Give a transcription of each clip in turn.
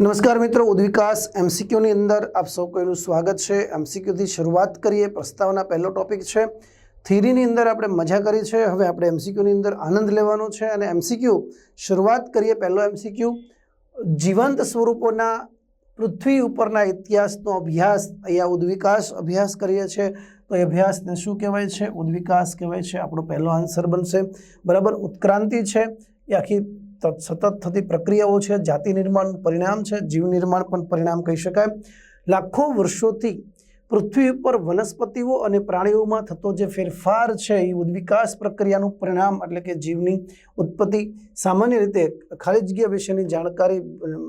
નમસ્કાર મિત્રો, ઉદ્વિકાસ એમસીક્યુની અંદર આપ સૌ કોઈનું સ્વાગત છે. એમસીક્યુથી શરૂઆત કરીએ. પ્રસ્તાવના પહેલો ટોપિક છે. થિયરીની અંદર આપણે મજા કરી છે. હવે આપણે એમસીક્યુની અંદર આનંદ લેવાનો છે અને એમસીક્યુ શરૂઆત કરીએ પહેલો એમસીક્યુ. જીવંત સ્વરૂપોના પૃથ્વી ઉપરના ઇતિહાસનો અભ્યાસ. અહીંયા ઉદ્વિકાસ અભ્યાસ કરીએ છીએ તો એ અભ્યાસને શું કહેવાય છે? ઉદ્વિકાસ કહેવાય છે. આપણો પહેલો આન્સર બનશે. બરાબર, ઉત્ક્રાંતિ છે. એ આખી સતત થતી પ્રક્રિયાઓ છે, જાતિ નિર્માણ પરિણામ છે, જીવ નિર્માણ પણ પરિણામ કહી શકાય. લાખો વર્ષોથી પૃથ્વી ઉપર વનસ્પતિઓ અને પ્રાણીઓમાં થતો જે ફેરફાર છે, એ ઉદ્વિકાસ પ્રક્રિયાનું પરિણામ એટલે કે જીવની ઉત્પત્તિ સામાન્ય રીતે ખાલી જગ્યા વિશેની જાણકારી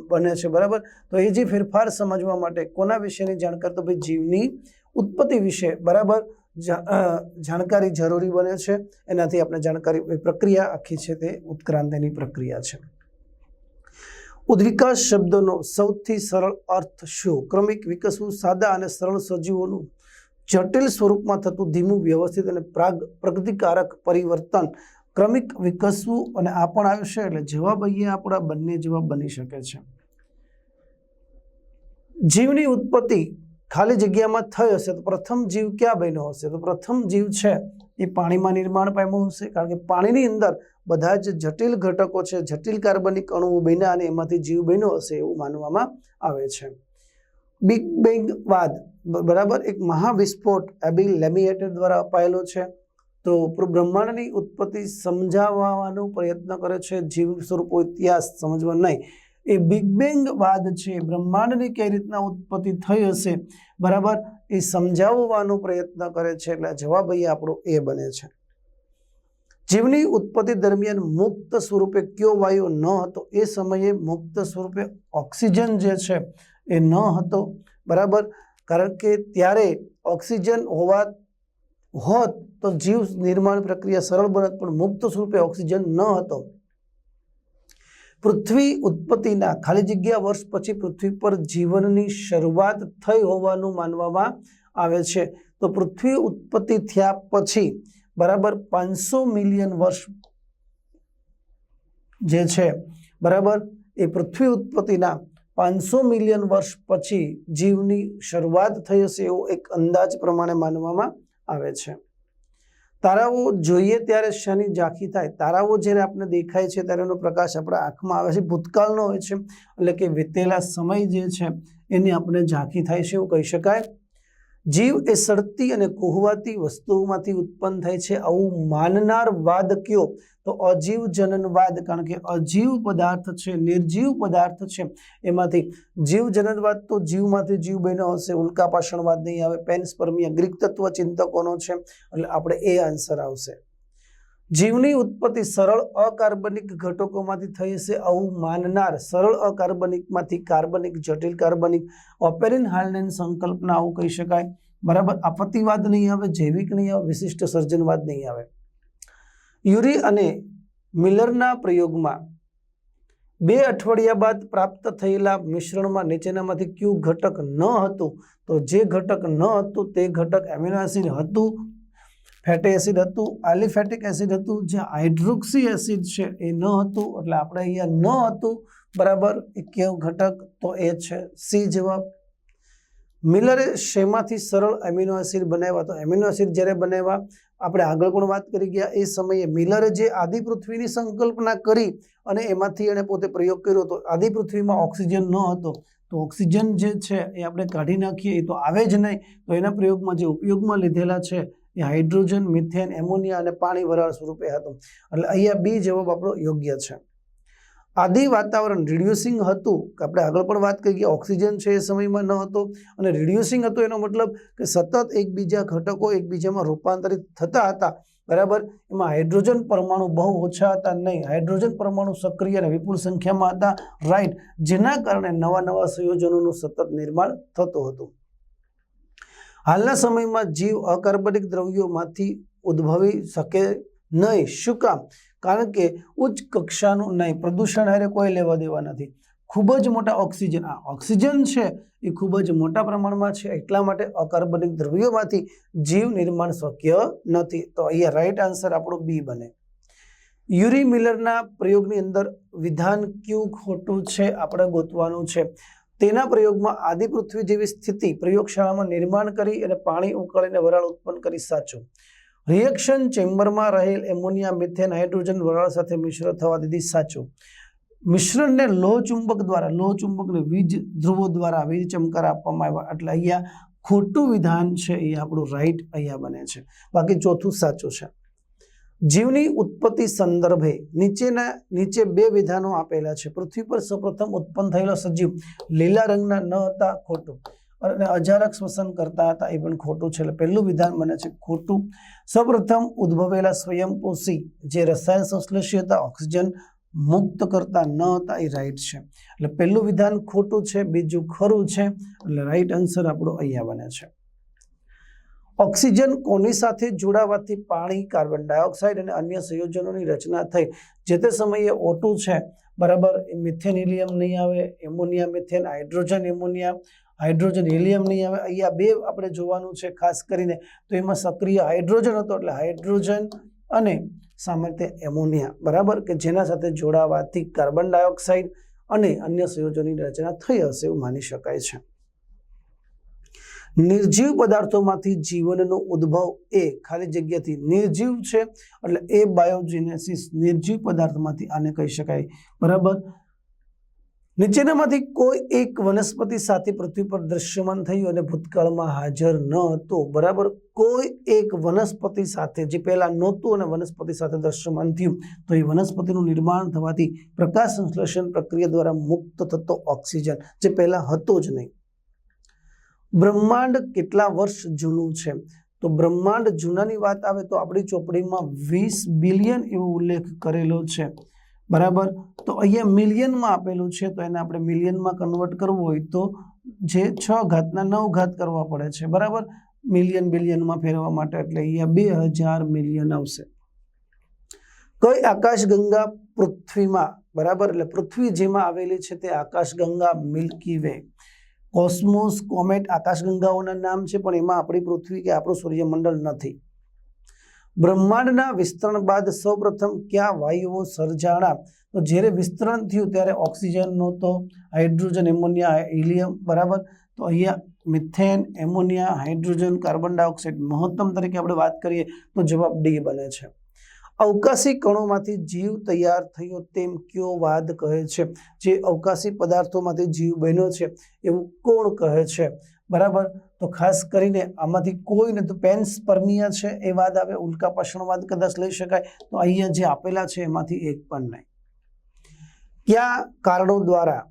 બને છે, બરાબર? તો એ જે ફેરફાર સમજવા માટે કોના વિશેની જાણકારી? તો ભાઈ જીવની ઉત્પત્તિ વિશે, બરાબર? જાણકારી જરૂરી બને છે. એનાથી આપણે જાણકારી પ્રક્રિયા આખી છે તે ઉત્ક્રાંતિની પ્રક્રિયા છે. ઉદ્વિકાસ શબ્દનો સૌથી સરળ અર્થ શું? ક્રમિક વિકસવું સાદા અને સરળ સજીવોનું જટિલ સ્વરૂપમાં થતું ધીમું, વ્યવસ્થિત અને પ્રાગ, પ્રગતિકારક પરિવર્તન. ક્રમિક વિકસવું અને આ પણ આવશે એટલે જવાબ અહીંયા આપણા બંને જવાબ બની શકે છે. જીવની ઉત્પત્તિ ખાલી જગ્યામાં થઈ હશે તો પ્રથમ જીવ ક્યાં બન્યો હશે? તો પ્રથમ જીવ છે એ પાણીમાં નિર્માણ પામ્યો હશે, કારણ કે પાણીની અંદર બધા જ જટિલ ઘટકો છે, જટિલ કાર્બનિક અણુઓ બન્યા અને એમાંથી જીવ બન્યો હશે એવું માનવામાં આવે છે. બિગ બેંગ વાદ બરાબર એક મહાવિસ્ફોટ એબિલ લેમિએટર દ્વારા અપાયેલો છે. તો બ્રહ્માંડની ઉત્પત્તિ સમજાવવાનો પ્રયત્ન કરે છે. જીવ સ્વરૂપો ઇતિહાસ સમજવા નહીં. એ બિગ બેંગ વાદ છે બ્રહ્માંડની કઈ રીતના ઉત્પત્તિ થઈ હશે, બરાબર? એ સમજાવવાનો પ્રયત્ન કરે છે, એટલે જવાબ અહીંયા આપણો એ બને છે. જીવની ઉત્પત્તિ દરમિયાન મુક્ત સ્વરૂપે કયો વાયુ ન હતો, એ સમયે મુક્ત સ્વરૂપે ઓક્સિજન જે છે, એ ન હતો, બરાબર? કારણ કે ત્યારે ઓક્સિજન હોવા હોત તો જીવ નિર્માણ પ્રક્રિયા સરળ બનત, પણ મુક્ત સ્વરૂપે ઓક્સિજન ન હતો. પૃથ્વી ઉત્પત્તિના ખાલી જગ્યા વર્ષ પછી પૃથ્વી પર જીવનની શરૂઆત થઈ હોવાનું માનવામાં આવે છે. તો પૃથ્વી ઉત્પત્તિ થયા પછી બરાબર પાંચસો મિલિયન વર્ષ જે છે, બરાબર, એ પૃથ્વી ઉત્પત્તિના પાંચસો મિલિયન વર્ષ પછી જીવની શરૂઆત થઈ હશે એવો એક અંદાજ પ્રમાણે માનવામાં આવે છે. તારાઓ જોઈએ ત્યારે શનિ ઝાંખી થાય. તારાઓ જ્યારે આપણને દેખાય છે ત્યારે એનો પ્રકાશ આપણા આંખમાં આવે છે. ભૂતકાળનો હોય છે. એટલે કે વિતેલા સમય જે છે, એની આપણે ઝાંખી થાય છે એવું કહી શકાય. જીવ એ સડતી અને કોહવાતી વસ્તુઓમાંથી ઉત્પન્ન થાય છે. આવું માનનાર વાદ કયો? તો અજીવ જનનવાદ કારણ કે અજીવ પદાર્થ છે, નિર્જીવ પદાર્થ છે. એમાંથી જીવ જનનવાદ તો જીવમાંથી જીવ બન્યો હશે ઉલ્કાપાષણવાદ નહીં આવે, પેન્સપર્મિયા, ગ્રીક તત્વ ચિંતકોનો છે. એટલે આપણે એ આન્સર આવશે. જીવની ઉત્પત્તિ સરળ અકાર્બનિક ઘટકોમાંથી થઈ હશે, આવું માનનાર સરળ અકાર્બનિકમાંથી કાર્બનિક, જટિલ કાર્બનિક, ઓપેરિન હાલનેન સંકલ્પના આવું કહી શકાય. બરાબર? આપત્તિવાદ નહીં આવે, જૈવિક નહીં આવે, વિશિષ્ટ સર્જનવાદ નહીં આવે. યુરી અને મિલરના પ્રયોગમાં બે અઠવાડિયા બાદ પ્રાપ્ત થયેલા મિશ્રણમાં નીચેનામાંથી કયું ઘટક ન હતું, તો જે ઘટક ન હતું તે ઘટક એમિનો એસિડ હતું ફેટી એસિડ હતું આલિફેટિક એસિડ હતું જે હાઇડ્રોક્સી એસિડ છે એ ન હતું, એટલે આપણે અહીંયા ન હતું, બરાબર? એ કેવું ઘટક તો એ છે. સી જવાબ. મિલરે શેમાંથી સરળ એમિનો એસિડ બનાવ્યા તો એમિનો એસિડ જ્યારે બનાવ્યા, આપણે આગળ પણ વાત કરી ગયા, એ સમયે મિલરે જે આદિ પૃથ્વીની સંકલ્પના કરી અને એમાંથી એણે પોતે પ્રયોગ કર્યો હતો આદિ પૃથ્વીમાં ઓક્સિજન ન હતો. તો ઓક્સિજન જે છે એ આપણે કાઢી નાખીએ, એ તો આવે જ નહીં. તો એના પ્રયોગમાં જે ઉપયોગમાં લીધેલા છે એ હાઇડ્રોજન, મિથેન, એમોનિયા અને પાણી વરાળ સ્વરૂપે હતું. એટલે અહીંયા બી જવાબ આપણો યોગ્ય છે. આદિ વાતાવરણ રિડ્યુસિંગ હતું, કે આપણે આગળ પણ વાત કરી કે ઓક્સિજન છે એ સમયમાં ન હતો, અને રિડ્યુસિંગ હતો એનો મતલબ કે સતત એકબીજા ઘટકો એકબીજામાં રૂપાંતરિત થતા હતા. બરાબર? એમાં હાઇડ્રોજન પરમાણુ બહુ ઓછા હતા નહીં. હાઇડ્રોજન પરમાણુ સક્રિય અને વિપુલ સંખ્યામાં હતા. રાઈટ જેના કારણે નવા નવા સંયોજનોનું સતત નિર્માણ થતું હતું. હાલના સમયમાં જીવ અકાર્બનિક દ્રવ્યોમાંથી ઉદ્ભવી શકે નહીં. શું કામ? કારણ કે ઉચ્ચ કક્ષાનું નહીં, પ્રદૂષણ હારે કોઈ લેવા દેવા નથી. ખૂબ જ મોટા ઓક્સિજન, આ ઓક્સિજન છે એ ખૂબ જ મોટા પ્રમાણમાં છે, એટલા માટે અકાર્બનિક દ્રવ્યોમાંથી જીવ નિર્માણ શક્ય નથી. તો અહીંયા રાઈટ આન્સર આપણો બી બને. યુરી મિલરના પ્રયોગની અંદર વિધાન ક્યુ ખોટું છે? આપણે ગોતવાનું છે. તેના પ્રયોગમાં આદિ પૃથ્વી જેવી સ્થિતિ પ્રયોગશાળામાં નિર્માણ કરી અને પાણી ઉકળીને વરાળ ઉત્પન્ન કરી સાચું. રિએક્શન ચેમ્બરમાં રહેલ એમોનિયા મિથેન હાઇડ્રોજન વરાળ સાથે મિશ્ર થવા દીધી સાચું. મિશ્રણને લોહ ચુંબક દ્વારા લોહ ચુંબકને વીજ ધ્રુવો દ્વારા વીજ ચમકાર આપવામાં આવ્યા. એટલે અહીંયા ખોટું વિધાન છે એ આપણું રાઈટ અહીંયા બને છે. બાકી ચોથું સાચું છે. જીવની ઉત્પત્તિ સંદર્ભે નીચેના, નીચે બે વિધાનો આપેલા છે. પૃથ્વી પર સૌપ્રથમ ઉત્પન્ન થયેલો સજીવ લીલા રંગના ન હતા, ખોટું. અને અજારક શ્વસન કરતા હતા, એ પણ ખોટું છે. એટલે પહેલું વિધાન બને છે ખોટું. સૌપ્રથમ ઉદ્ભવેલા સ્વયંપોષી જે રસાયણ સંશ્લેષી હતા, ઓક્સિજન મુક્ત કરતા ન હતા, એ રાઈટ છે. એટલે પહેલું વિધાન ખોટું છે, બીજું ખરું છે. એટલે રાઈટ આન્સર આપણો અહીંયા બને છે. ઓક્સિજન કોની સાથે જોડાવાથી પાણી, કાર્બન ડાયોક્સાઇડ અને અન્ય સંયોજનોની રચના થઈ. જે તે સમયે ઓટું છે. બરાબર મિથેન હિલિયમ નહીં આવે, ammonia methane, hydrogen ammonia, hydrogen helium નહીં આવે. અહીંયા બે આપણે જોવાનું છે ખાસ કરીને. તો એમાં સક્રિય હાઇડ્રોજન હતો એટલે હાઇડ્રોજન અને સામાન્ય એમોનિયા. બરાબર? કે જેના સાથે જોડાવાથી કાર્બન ડાયોક્સાઇડ અને અન્ય સંયોજનોની રચના થઈ હશે એવું માની શકાય છે. નિર્જીવ પદાર્થોમાંથી જીવનનો ઉદ્ભવ એ ખાલી જગ્યાથી નિર્જીવ છે એટલે એ બાયોજિનેસિસ નિર્જીવ પદાર્થમાંથી આને કહી શકાય. બરાબર? નીચેનામાંથી કોઈ એક વનસ્પતિ સાથે પૃથ્વી પર દ્રશ્યમાન થયું અને ભૂતકાળમાં હાજર ન હતો. બરાબર? કોઈ એક વનસ્પતિ સાથે જે પહેલાં નહોતું અને વનસ્પતિ સાથે દ્રશ્યમાન થયું, તો એ વનસ્પતિનું નિર્માણ થવાથી પ્રકાશ સંશ્લેષણ પ્રક્રિયા દ્વારા મુક્ત થતો ઓક્સિજન જે પહેલાં હતો જ નહીં. બ્રહ્માંડ કેટલા વર્ષ જૂનું છે? તો બ્રહ્માંડ જૂનાની વાત આવે તો આપણી ચોપડીમાં વીસ બિલિયન એવો ઉલ્લેખ કરેલો છે. બરાબર? તો અહીંયા મિલિયનમાં આપેલું છે, તો એને આપણે મિલિયનમાં કન્વર્ટ કરવું હોય તો જે છ ઘાતના નવ ઘાત કરવા પડે છે. બરાબર? મિલિયન બિલિયનમાં ફેરવા માટે એટલે અહીંયા બે હજાર મિલિયન આવશે. કઈ આકાશગંગા પૃથ્વીમાં, બરાબર? એટલે પૃથ્વી જેમાં આવેલી છે તે આકાશગંગા મિલ્કી વે. કોસ્મોસ કોમેટ આકાશગંગાઓના નામ છે, પણ એમાં આપણી પૃથ્વી કે આપણું સૂર્યમંડળ નથી. બ્રહ્માંડના વિસ્તરણ બાદ સૌપ્રથમ ક્યાં વાયુઓ સર્જાણા? તો જ્યારે વિસ્તરણ થયું ત્યારે ઓક્સિજન નહોતો હાઇડ્રોજન, એમોનિયા, હિલિયમ, બરાબર? તો અહીંયા methane, ammonia, hydrogen, carbon dioxide મહત્તમ તરીકે આપણે વાત કરીએ તો જવાબ ડી બને છે. અવકાશી કણોમાંથી જીવ તૈયાર થયો તેમ કયો વાદ કહે છે? જે અવકાશી પદાર્થોમાંથી જીવ બન્યો છે એવું કોણ કહે છે? બરાબર? તો ખાસ કરીને આમાંથી કોઈને તો પેન્સ પરમિયા છે એ વાદ આવે ઉલ્કાપાષણવાદ કદાચ લઈ શકાય. તો અહીંયા જે આપેલા છે એમાંથી એક પણ નહીં. કયા કારણો દ્વારા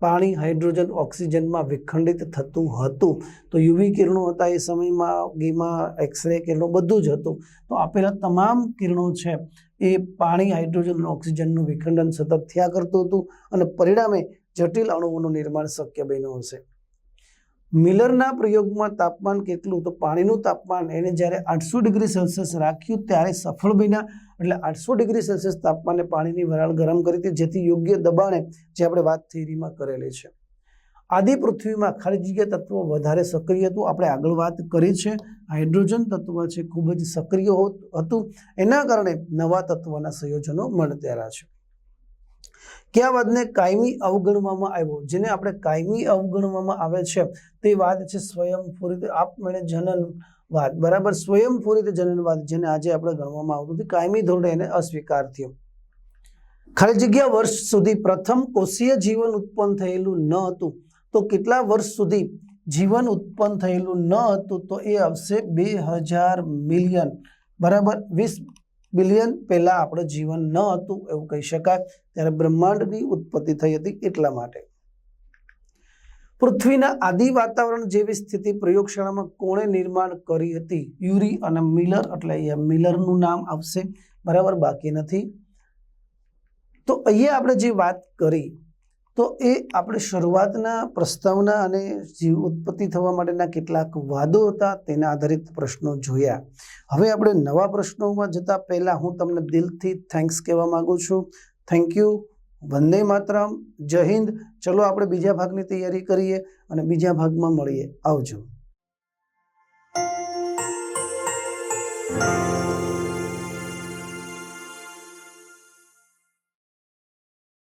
પાણી, હાઇડ્રોજન, ઓક્સિજનમાં વિખંડિત થતું હતું. તો યુવી કિરણો હતા એ સમયમાં ગીમા એક્સરે કિરણો બધું જ હતું. તો આપેલા તમામ કિરણો છે એ પાણી, હાઇડ્રોજન ઓક્સિજનનું વિખંડન સતત થયા કરતું હતું અને પરિણામે જટિલ અણુઓનું નિર્માણ શક્ય બન્યું હશે. મિલરના પ્રયોગમાં તાપમાન કેટલું? તો પાણીનું તાપમાન એને જ્યારે આઠસો ડિગ્રી સેલ્સિયસ રાખ્યું ત્યારે સફળ બન્યા. એટલે આઠસો ડિગ્રી સેલ્સિયસ તાપમાને પાણીની વરાળ ગરમ કરી હતી, જેથી યોગ્ય દબાણે જે આપણે વાત થિયરીમાં કરેલી છે. આદિ પૃથ્વીમાં ખાલી જગ્યા તત્વો વધારે સક્રિય હતું. આપણે આગળ વાત કરી છે. હાઇડ્રોજન તત્વ છે, ખૂબ જ સક્રિય હતું એના કારણે નવા તત્વના સંયોજનો મળતેરા છે. કયા વાતને કાયમી અવગણવામાં આવ્યો, જેને આપણે કાયમી અવગણવામાં આવે છે, તે વાત છે સ્વયંપૂરિત આપમેળે જનનવાદ બરાબર, સ્વયંપૂરિત જનનવાદ જેને આજે આપણે ગણવામાં આવતું હતું. કાયમી ધોરણે એને અસ્વીકાર થયો. ખાલી જગ્યા વર્ષ સુધી પ્રથમ કોષીય જીવન ઉત્પન્ન થયેલું ન હતું, તો કેટલા વર્ષ સુધી જીવન ઉત્પન્ન થયેલું ન હતું, તો એ આવશે બે હજાર મિલિયન. બરાબર, વીસ બિલિયન પહેલાં આપણે જીવન ન હતું એવું કહી શકાય. ત્યારે બ્રહ્માંડની ઉત્પત્તિ થઈ હતી એટલા માટે. પૃથ્વીના આદિ વાતાવરણ જેવી સ્થિતિ પ્રયોગશાળામાં કોણે નિર્માણ કરી હતી? યુરી અને મિલર, એટલે અહીંયા મિલરનું નામ આવશે. બરાબર બાકી નથી. તો અહીંયા આપણે જે વાત કરી તો એ આપણે શરૂઆતના પ્રસ્તાવના અને જીવ ઉત્પત્તિ થવા માટેના કેટલાક વાદો હતા તેના આધારિત પ્રશ્નો જોયા. હવે આપણે નવા પ્રશ્નોમાં જતા પહેલાં હું તમને દિલથી થેન્ક્સ કહેવા માગું છું. Thank you Vande Mataram. જય હિન્દ. ચલો આપણે બીજા ભાગની તૈયારી કરીએ અને બીજા ભાગમાં મળીએ. આવજો.